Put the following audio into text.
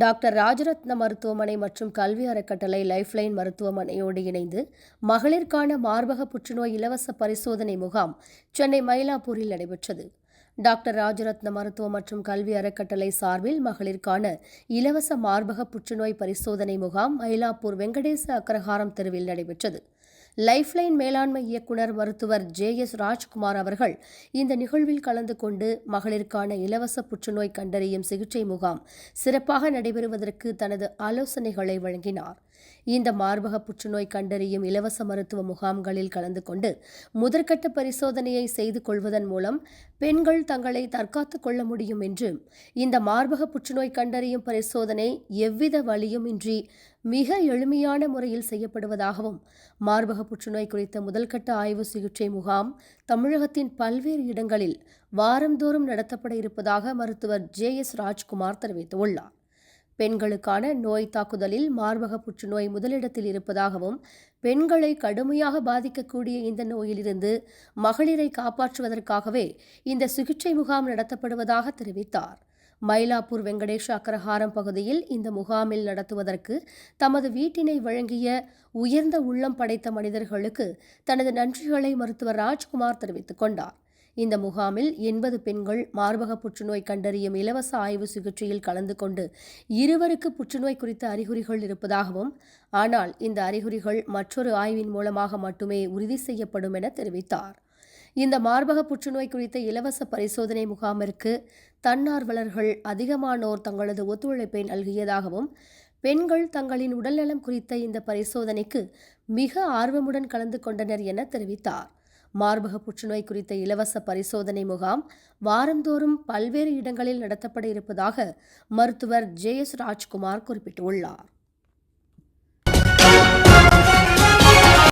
Doctor Rajaratna மருத்துவமனை மற்றும் கல்வி அறக்கட்டளை லைஃப்லைன் மருத்துவமனையோடு இணைந்து மகளிருக்கான மார்பக புற்றுநோய் இலவச பரிசோதனை முகாம் சென்னை மயிலாப்பூரில் நடைபெற்றது. டாக்டர் ராஜரத்ன மருத்துவ மற்றும் கல்வி அறக்கட்டளை சார்பில் மகளிருக்கான இலவச மார்பக புற்றுநோய் பரிசோதனை முகாம் மயிலாப்பூர் வெங்கடேச அக்ரஹாரம் தெருவில் நடைபெற்றது. லைஃப்லைன் மேலாண்மை இயக்குனர் மருத்துவர் ஜே எஸ் ராஜ்குமார் அவர்கள் இந்த நிகழ்வில் கலந்து கொண்டு மகளிருக்கான இலவச புற்றுநோய் கண்டறியும் சிகிச்சை முகாம் சிறப்பாக நடைபெறுவதற்கு தனது ஆலோசனைகளை வழங்கினார். இந்த மார்பக புற்றுநோய் கண்டறியும் இலவச மருத்துவ முகாம்களில் கலந்து கொண்டு முதற்கட்ட பரிசோதனையை செய்து கொள்வதன் மூலம் பெண்கள் தங்களை தற்காத்துக் கொள்ள முடியும் என்று இந்த மார்பக புற்றுநோய் கண்டறியும் பரிசோதனை எவ்வித வழியும் இன்றி மிக எளிமையான முறையில் செய்யப்படுவதாகவும் மார்பக புற்றுநோய் குறித்த முதல்கட்ட ஆய்வு சிகிச்சை முகாம் தமிழகத்தின் பல்வேறு இடங்களில் வாரந்தோறும் நடத்தப்பட இருப்பதாக மருத்துவர் ஜே எஸ் ராஜ்குமார் தெரிவித்துள்ளார். பெண்களுக்கான நோய் தாக்குதலில் மார்பக புற்றுநோய் முதலிடத்தில் இருப்பதாகவும் பெண்களை கடுமையாக பாதிக்கக்கூடிய இந்த நோயிலிருந்து மகளிரை காப்பாற்றுவதற்காகவே இந்த சிகிச்சை முகாம் நடத்தப்படுவதாக தெரிவித்தார். மயிலாப்பூர் வெங்கடேஷ் அக்ரஹாரம் பகுதியில் இந்த முகாமில் நடத்துவதற்கு தமது வீட்டினை வழங்கிய உயர்ந்த உள்ளம் படைத்த மனிதர்களுக்கு தனது நன்றிகளை மருத்துவர் ராஜ்குமார் தெரிவித்துக் கொண்டார். இந்த முகாமில் எண்பது பெண்கள் மார்பக புற்றுநோய் கண்டறியும் இலவச ஆய்வு சிகிச்சையில் கலந்து கொண்டு இருவருக்கு புற்றுநோய் குறித்த அறிகுறிகள் இருப்பதாகவும் ஆனால் இந்த அறிகுறிகள் மற்றொரு ஆய்வின் மூலமாக மட்டுமே உறுதி செய்யப்படும் என தெரிவித்தார். இந்த மார்பக புற்றுநோய் குறித்த இலவச பரிசோதனை முகாமிற்கு தன்னார்வலர்கள் அதிகமானோர் தங்களது ஒத்துழைப்பை நல்கியதாகவும் பெண்கள் தங்களின் உடல்நலம் குறித்த இந்த பரிசோதனைக்கு மிக ஆர்வமுடன் கலந்து கொண்டனர் என தெரிவித்தார். மார்பக புற்றுநோய் குறித்த இலவச பரிசோதனை முகாம் வாரந்தோறும் பல்வேறு இடங்களில் நடத்தப்பட இருப்பதாக மருத்துவர் ஜே எஸ் ராஜ்குமார் குறிப்பிட்டுள்ளார்.